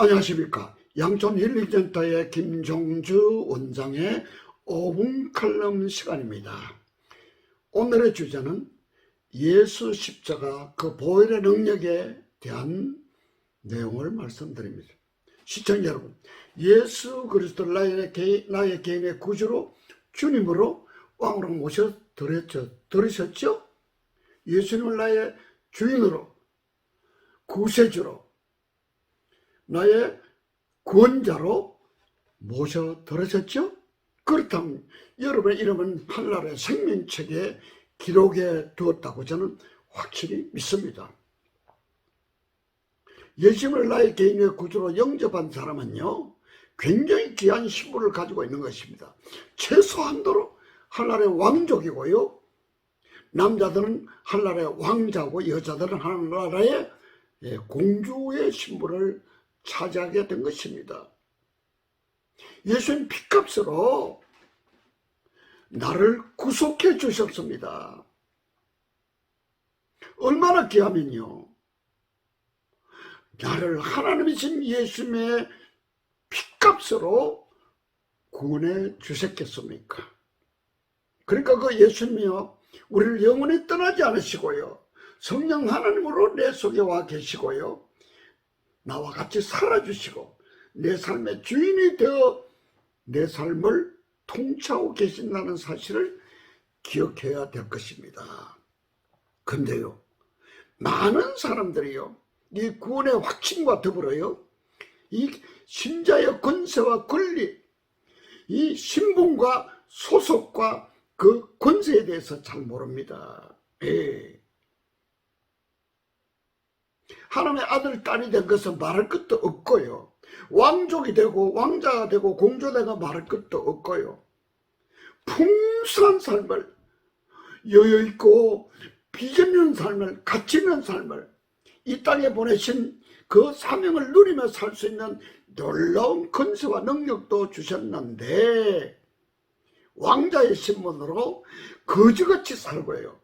안녕하십니까. 양촌 힐링센터의 김종주 원장의 5분 칼럼 시간입니다. 오늘의 주제는 예수 십자가 그 보혈의 능력에 대한 내용을 말씀드립니다. 시청자 여러분, 예수 그리스도 나의, 개, 나의 개인의 구주로 주님으로 왕으로 모셔 드렸죠. 들으셨죠? 예수님을 나의 주인으로 구세주로 나의 구원자로 모셔 들으셨죠? 그렇다면 여러분의 이름은 하늘의 생명책에 기록해 두었다고 저는 확실히 믿습니다. 예수님을 나의 개인의 구주로 영접한 사람은요, 굉장히 귀한 신분을 가지고 있는 것입니다. 최소한도로 하늘의 왕족이고요, 남자들은 하늘의 왕자고 여자들은 예, 공주의 신분을 차지하게 된 것입니다. 예수님 피값으로 나를 구속해 주셨습니다. 얼마나 귀하면요. 나를 하나님이신 예수님의 피값으로 구원해 주셨겠습니까? 그러니까 그 예수님이요. 우리를 영원히 떠나지 않으시고요. 성령 하나님으로 내 속에 와 계시고요. 나와 같이 살아주시고 내 삶의 주인이 되어 내 삶을 통치하고 계신다는 사실을 기억해야 될 것입니다. 근데요, 많은 사람들이요, 이 구원의 확신과 더불어요, 이 신자의 권세와 권리, 이 신분과 소속과 그 권세에 대해서 잘 모릅니다. 예. 하나님의 아들, 딸이 된 것은 말할 것도 없고요. 왕족이 되고 왕자가 되고 공주되고 말할 것도 없고요. 풍성한 삶을 여유 있고 비전 있는 삶을 가치 있는 삶을 이 땅에 보내신 그 사명을 누리며 살 수 있는 놀라운 건세와 능력도 주셨는데 왕자의 신분으로 거지같이 살고요.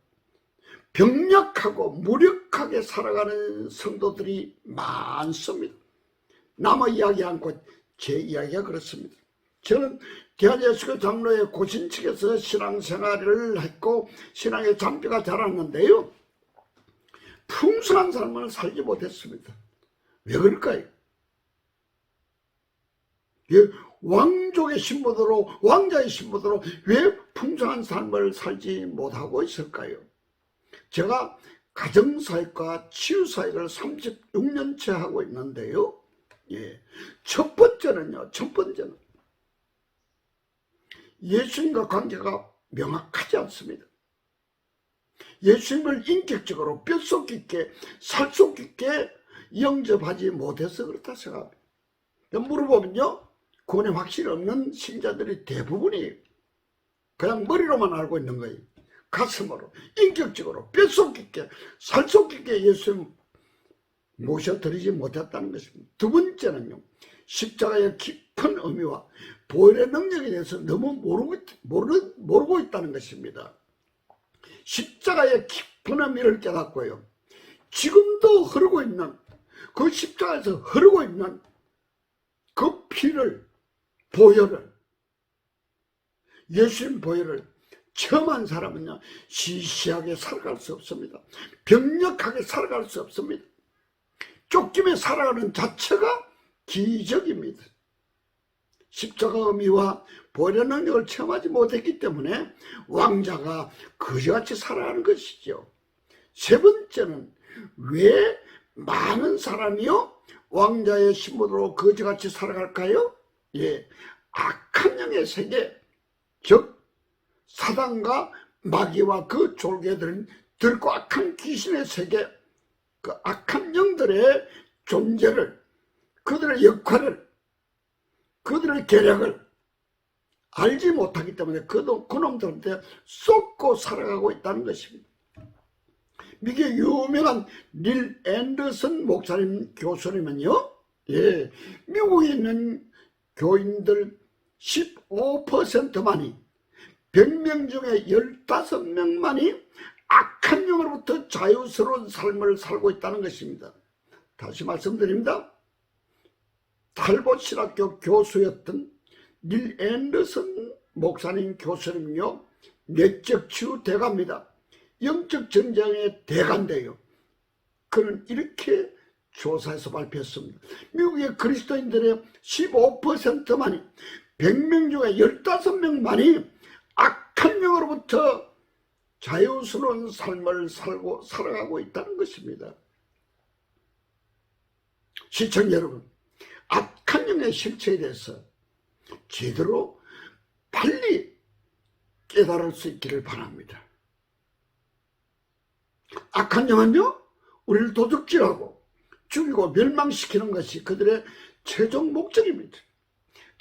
병력하고 무력하게 살아가는 성도들이 많습니다. 남의 이야기 않고 제 이야기가 그렇습니다. 저는 대한예수교 장로의 고신 측에서 신앙생활을 했고 신앙의 잔뼈가 자랐는데요. 풍성한 삶을 살지 못했습니다. 왜 그럴까요? 예, 왕족의 신분으로 왕자의 신분으로 왜 풍성한 삶을 살지 못하고 있을까요? 제가 가정사역과 치유사역을 36년째 하고 있는데요. 예. 첫 번째는요, 첫 번째는 예수님과 관계가 명확하지 않습니다. 예수님을 인격적으로 뼛속 깊게, 살속 깊게 영접하지 못해서 그렇다 생각합니다. 물어보면요, 구원의 확실히 없는 신자들이 대부분이 그냥 머리로만 알고 있는 거예요. 가슴으로, 인격적으로, 뼛속 깊게, 살속 깊게 예수님 모셔드리지 못했다는 것입니다. 두 번째는요, 십자가의 깊은 의미와 보혈의 능력에 대해서 너무 모르고, 모르, 모르고 있다는 것입니다. 십자가의 깊은 의미를 깨닫고요. 지금도 흐르고 있는, 그 십자가에서 흐르고 있는 그 피를, 보혈을, 예수님 보혈을 처음한 사람은요, 시시하게 살아갈 수 없습니다. 병력하게 살아갈 수 없습니다. 쫓기며 살아가는 자체가 기적입니다. 십자가 의미와 보혈의 능력을 체험하지 못했기 때문에 왕자가 그지같이 살아가는 것이죠. 세 번째는 왜 많은 사람이요 왕자의 신분으로 거지같이 살아갈까요? 예, 악한 영의 세계, 즉 사단과 마귀와 그 졸개들은 들고 악한 귀신의 세계, 그 악한 영들의 존재를, 그들의 역할을, 그들의 계략을 알지 못하기 때문에 그, 그놈들한테 쏟고 살아가고 있다는 것입니다. 미국의 유명한 릴 앤더슨 목사님 교수님은요, 예, 미국에 있는 교인들 15%만이 100명 중에 15명만이 악한 영으로부터 자유스러운 삶을 살고 있다는 것입니다. 다시 말씀드립니다. 탈봇 신학교 교수였던 닐 앤더슨 목사님 교수님요 내적 치유 대가입니다. 영적 전쟁의 대가인데요. 그는 이렇게 조사해서 발표했습니다. 미국의 그리스도인들의 15%만이 100명 중에 15명만이 악한 영으로부터 자유스러운 삶을 살고 살아가고 있다는 것입니다. 시청자 여러분, 악한 영의 실체에 대해서 제대로 빨리 깨달을 수 있기를 바랍니다. 악한 영은요, 우리를 도둑질하고 죽이고 멸망시키는 것이 그들의 최종 목적입니다.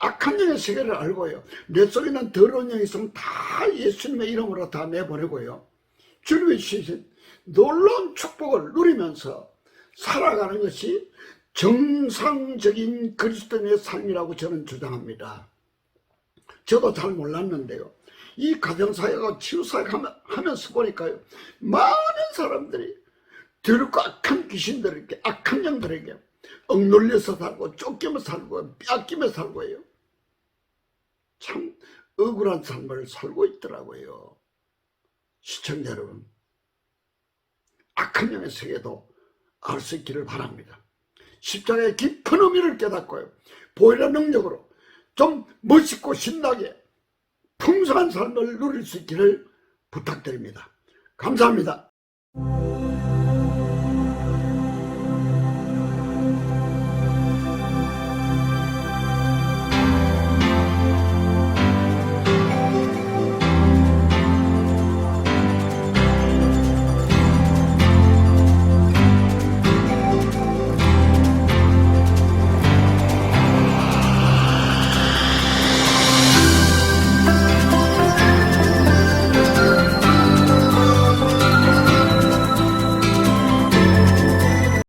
악한 영의 세계를 알고요. 내 속에 있는 더러운 영이 있으면 다 예수님의 이름으로 다 내보내고요. 주님의 주신 놀라운 축복을 누리면서 살아가는 것이 정상적인 그리스도인의 삶이라고 저는 주장합니다. 저도 잘 몰랐는데요. 이 가정사회가 치유사회 하면서 보니까요. 많은 사람들이 더럽고 악한 귀신들에게, 악한 영들에게 억눌려서 살고, 쫓기며 살고, 뺏기며 살고요. 참 억울한 삶을 살고 있더라고요. 시청자 여러분, 악한 영의 세계도 알 수 있기를 바랍니다. 십자가의 깊은 의미를 깨닫고요. 보이는 능력으로 좀 멋있고 신나게 풍성한 삶을 누릴 수 있기를 부탁드립니다. 감사합니다.